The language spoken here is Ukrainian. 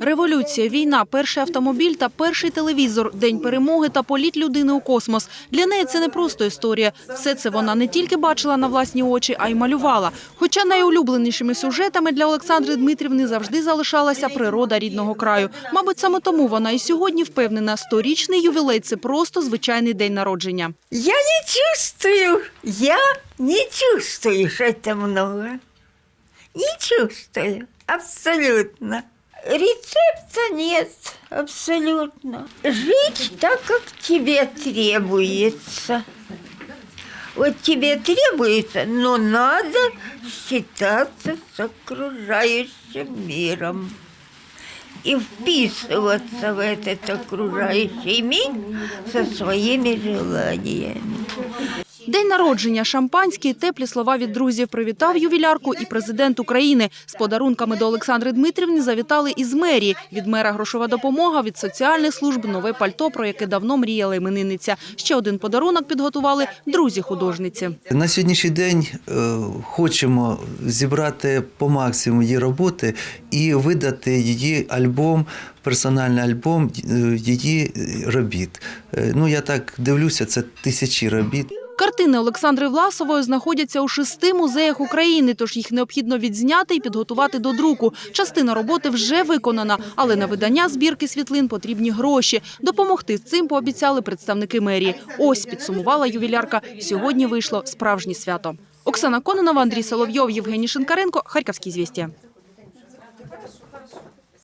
Революція, війна, перший автомобіль та перший телевізор, день перемоги та політ людини у космос. Для неї це не просто історія. Все це вона не тільки бачила на власні очі, а й малювала. Хоча найулюбленішими сюжетами для Олександри Дмитрівни завжди залишалася природа рідного краю. Мабуть, саме тому вона і сьогодні впевнена, сторічний ювілей – це просто звичайний день народження. Я не чувствую, я не чувствую, что это много. Не чувствую, абсолютно. Рецепта нет, абсолютно. Жить так, как тебе требуется. Вот тебе требуется, но надо считаться с окружающим миром и вписываться в этот окружающий мир со своими желаниями. День народження, шампанські, теплі слова від друзів привітав ювілярку і президент України. З подарунками до Олександри Дмитрівни завітали із мерії. Від мера грошова допомога, від соціальних служб нове пальто, про яке давно мріяла іменинниця. Ще один подарунок підготували друзі художниці. На сьогоднішній день е, хочемо зібрати по максимуму її роботи і видати її альбом, персональний альбом е, її робіт. Е, Ну я так дивлюся, це тисячі робіт. Картини Олександри Власової знаходяться у шести музеях України, тож їх необхідно відзняти і підготувати до друку. Частина роботи вже виконана, але на видання збірки світлин потрібні гроші. Допомогти з цим пообіцяли представники мерії. Ось підсумувала ювілярка. Сьогодні вийшло справжнє свято. Оксана Кононова, Андрій Соловйов, Євгеній Шинкаренко, Харківські звістя.